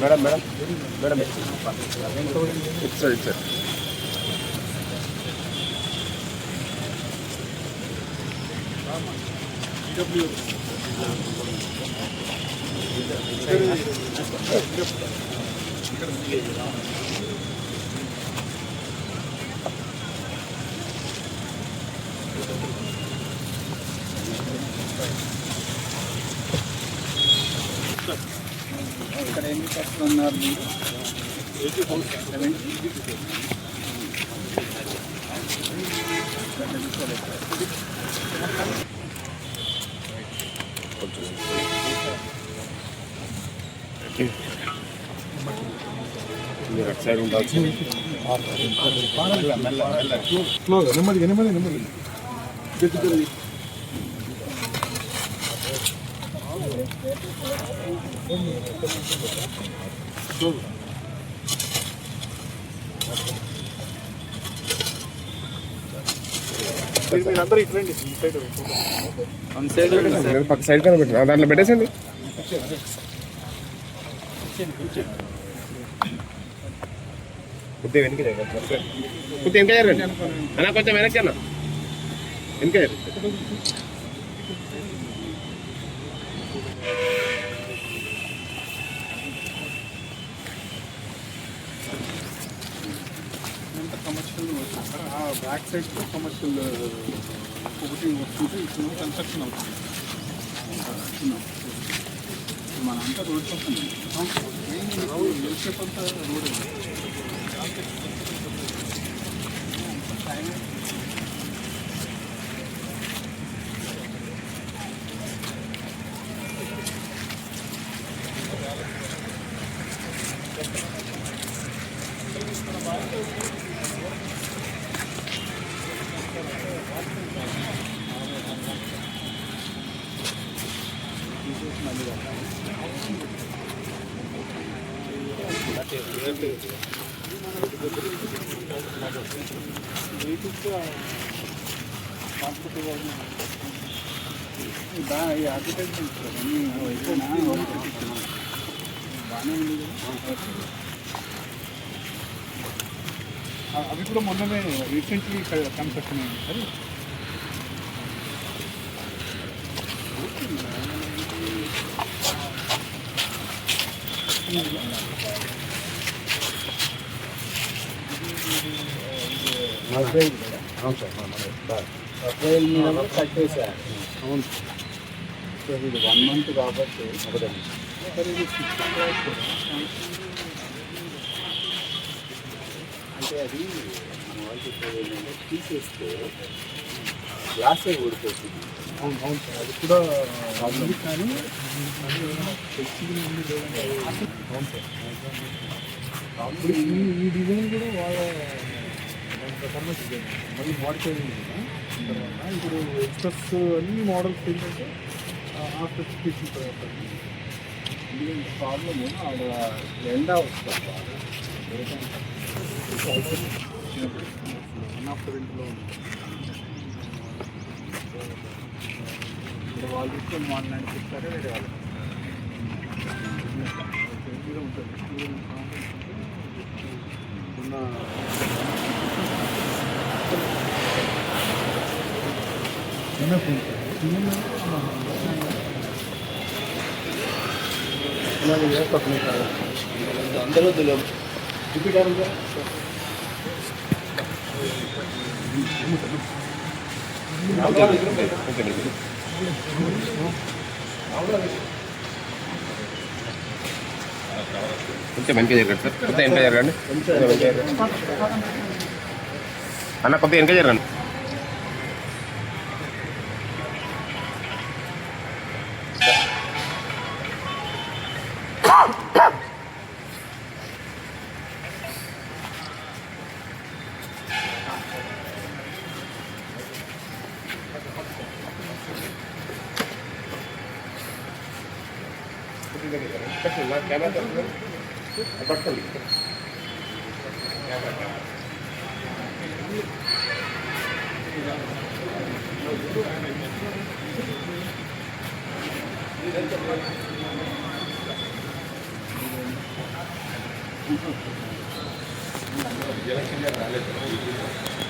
Madam madam madam it sir it sir ఇక్కడ percent ఉన్నారు మీరు. సైడ్ ఉండాల్సి నెమ్మది నెమ్మది నెమ్మది మీరందరూ ఇటు రండి ఈ సైడ్ వన్ సైడ్ లేదు, పక్క సైడ్ కనిపెట్టిన దాంట్లో పెట్టేసండి కొద్దిగా జరగండి. కొద్దిగా వెనక జరగండి అన్న కొంచెం వెనక్కి అన్న. వెనక జరగండి. అంతా కమర్షియల్ వస్తుంది ఆ బ్యాక్ సైడ్ కమర్షియల్ ఒకటి వస్తుంటే ఇప్పుడు కన్స్ట్రక్షన్ అవుతుంది. మన అంతా రోడ్ పక్కన అంతా రోడ్ బాగా ఈ అడ్వర్టైజ్మెంట్ అవి కూడా మొన్ననే రీసెంట్లీ కన్స్ట్రక్షన్ అయింది సరే. అప్రైల్ మీద కట్టేశారు అవును సో ఇది వన్ మంత్ కాబట్టి ఒకటే సరే ఇది six hundred. అంటే అది మన వాళ్ళు చెప్పేది ఏంటంటే తీసేస్తే గ్లాసే ఊడిపోతుంది అవును అవును సార్. అది కూడా ఉంది కానీ అవును సార్. ఇప్పుడు ఈ ఈ డిజైన్ కూడా వాళ్ళ ప్రకారంగా డిజైన్. మళ్ళీ మోడిఫై అయింది కదా. తర్వాత ఇప్పుడు ఎక్స్ప్రెస్ అన్ని మోడల్స్ ఏంటంటే ఆ- స్పెసిఫికేషన్ ప్రకారం ప్రాబ్లము ఆడ ఎండ వస్తుంది బాగా వన్ ఆఫ్ ఉంది ఇప్పుడు వాళ్ళు ఇస్తే మార్నింగ్ వేరే వాళ్ళు? ఈజీగా ఉంటుంది ఈజీగా ఉన్న చిన్న అందరూ తెలియదు చూపించారు కొంచెం వెనక జరగండి సార్ కొంచెం వెనక జరగండి అన్న కొద్దిగా వెనక జరగండి. అన్న కొద్దిగా వెనక జరగండి కెమెరా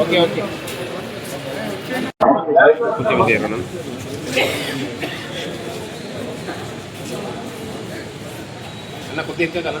ఓకే ఓకే కొంచెం ఇది ఇవ్వనా? అన్న కొద్దిగా ఎత్తుగా కదా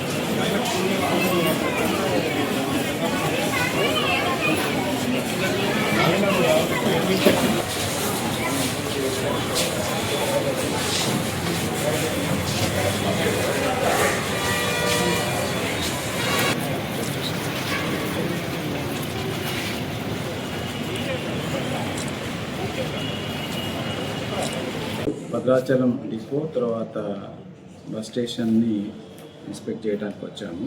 భద్రాచలం డిపో తర్వాత బస్ స్టేషన్ని ఇన్స్పెక్ట్ చేయడానికి వచ్చాము.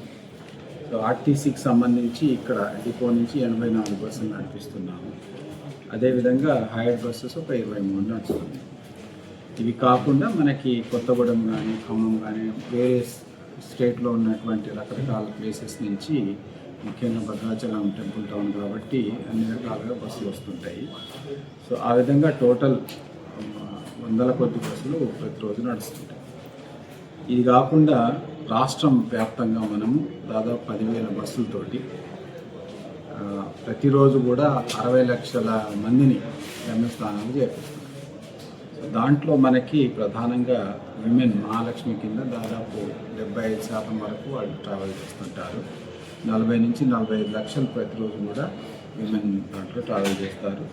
సో ఆర్టీసీకి సంబంధించి ఇక్కడ డిపో నుంచి ఎనభై నాలుగు బస్సులు నడిపిస్తున్నాము. అదేవిధంగా హైయర్ బస్సెస్ ఒక ఇరవై మూడు నడుస్తుంది ఇవి కాకుండా మనకి కొత్తగూడెం కానీ ఖమ్మం కానీ వేరే స్టేట్లో ఉన్నటువంటి రకరకాల ప్లేసెస్ నుంచి ముఖ్యంగా భద్రాచలం టెంపుల్ టౌన్ కాబట్టి అన్ని రకాలుగా బస్సులు వస్తుంటాయి. సో ఆ విధంగా టోటల్ వందల కొద్ది బస్సులు ప్రతిరోజు నడుస్తుంటాయి. ఇది కాకుండా రాష్ట్రం వ్యాప్తంగా మనము దాదాపు పదివేల బస్సులతోటి ప్రతిరోజు కూడా అరవై లక్షల మందిని గమ్యస్థానాలు చేపిస్తాం దాంట్లో మనకి ప్రధానంగా విమెన్ మహాలక్ష్మి కింద దాదాపు డెబ్బై ఐదు శాతం వరకు వాళ్ళు ట్రావెల్ చేస్తుంటారు. నలభై నుంచి నలభై ఐదు లక్షలు ప్రతిరోజు కూడా విమెన్ దాంట్లో ట్రావెల్ చేస్తారు.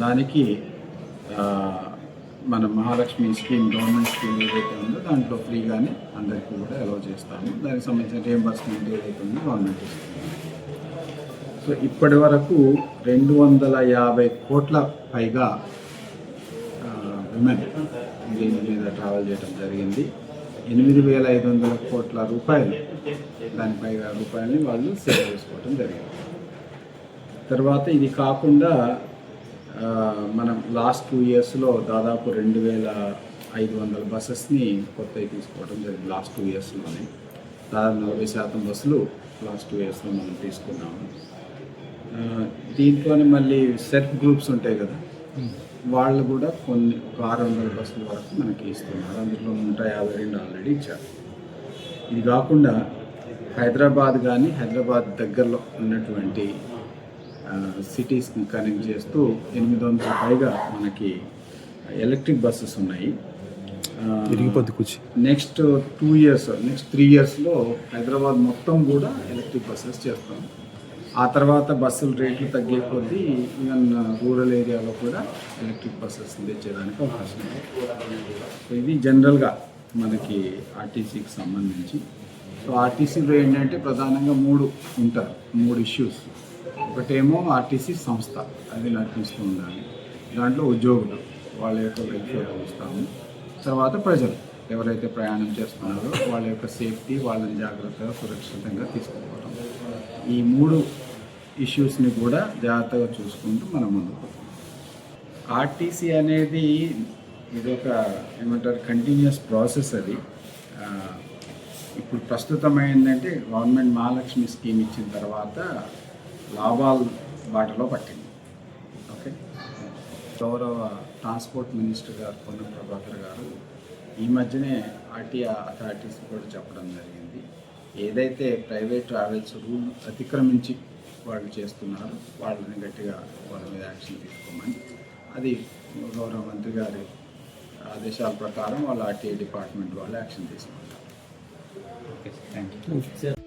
దానికి మన మహాలక్ష్మి స్కీమ్ గవర్నమెంట్ స్కీమ్ ఏదైతే ఉందో దాంట్లో ఫ్రీగానే అందరికీ కూడా అలౌ చేస్తాము. దానికి సంబంధించిన రియంబర్స్మెంట్ ఏదైతే ఉందో గవర్నమెంట్ ఇస్తుంది. సో ఇప్పటి వరకు రెండు వందల యాభై కోట్ల పైగా విమెన్ దీని మీద ట్రావెల్ చేయడం జరిగింది. ఎనిమిది వేల ఐదు వందల కోట్ల రూపాయలు దానిపైగా రూపాయలని వాళ్ళు సేవ్ చేసుకోవడం జరిగింది. తర్వాత ఇది కాకుండా మనం లాస్ట్ టూ ఇయర్స్లో దాదాపు రెండు వేల ఐదు వందల బస్సెస్ని కొత్తవి తీసుకోవడం జరిగింది లాస్ట్ టూ ఇయర్స్లోనే దాదాపు నలభై శాతం బస్సులు లాస్ట్ టూ ఇయర్స్లో మనం తీసుకున్నాము. దీంట్లోనే మళ్ళీ సెల్ఫ్ గ్రూప్స్ ఉంటాయి కదా వాళ్ళు కూడా కొన్ని ఒక ఆరు వందల బస్సుల వరకు మనకి ఇస్తున్నారు. అందులో నూట యాభై రెండు ఆల్రెడీ ఇచ్చారు. ఇది కాకుండా హైదరాబాద్ కానీ హైదరాబాద్ దగ్గరలో ఉన్నటువంటి సిటీస్ని కనెక్ట్ చేస్తూ ఎనిమిది వందల పైగా మనకి ఎలక్ట్రిక్ బస్సెస్ ఉన్నాయి. Next two years next three ఇయర్స్లో హైదరాబాద్ మొత్తం కూడా ఎలక్ట్రిక్ బస్సెస్ చేస్తాం. ఆ తర్వాత బస్సుల రేట్లు తగ్గే కొద్దీ ఈవెన్ రూరల్ ఏరియాలో కూడా ఎలక్ట్రిక్ బస్సెస్ తెచ్చేదానికి అవకాశం ఉంది. సో ఇది జనరల్గా మనకి ఆర్టీసీకి సంబంధించి. సో ఆర్టీసీలో ఏంటంటే ప్రధానంగా మూడు ఉంటారు మూడు ఇష్యూస్ ఒకటేమో ఆర్టీసీ సంస్థ అది నడిపిస్తూ ఉండాలి. దాంట్లో ఉద్యోగులు వాళ్ళ యొక్క వెల్ఫేర్ చూస్తాము. తర్వాత ప్రజలు ఎవరైతే ప్రయాణం చేస్తున్నారో వాళ్ళ యొక్క సేఫ్టీ వాళ్ళని జాగ్రత్తగా సురక్షితంగా తీసుకుపోవడం ఈ మూడు ఇష్యూస్ని కూడా జాగ్రత్తగా చూసుకుంటూ మనం ముందుకు ఆర్టీసీ అనేది ఇదొక ఏమంటారు కంటిన్యూస్ ప్రాసెస్ అది. ఇప్పుడు ప్రస్తుతం ఏంటంటే గవర్నమెంట్ మహాలక్ష్మి స్కీమ్ ఇచ్చిన తర్వాత లాభాలు బాటలో పట్టింది. ఓకే? గౌరవ ట్రాన్స్పోర్ట్ మినిస్టర్ గారు పొన్నం ప్రభాకర్ గారు ఈ మధ్యనే ఆర్టీఆ అథారిటీస్ కూడా చెప్పడం జరిగింది. ఏదైతే ప్రైవేట్ ట్రావెల్స్ రూల్ అతిక్రమించి వాళ్ళు చేస్తున్నారో వాళ్ళని గట్టిగా వాళ్ళ మీద యాక్షన్ తీసుకోమని అది గౌరవ మంత్రి గారి ఆదేశాల ప్రకారం వాళ్ళ ఆర్టీఏ డిపార్ట్మెంట్ వాళ్ళు యాక్షన్ తీసుకుంటారు ఓకే థ్యాంక్ యూ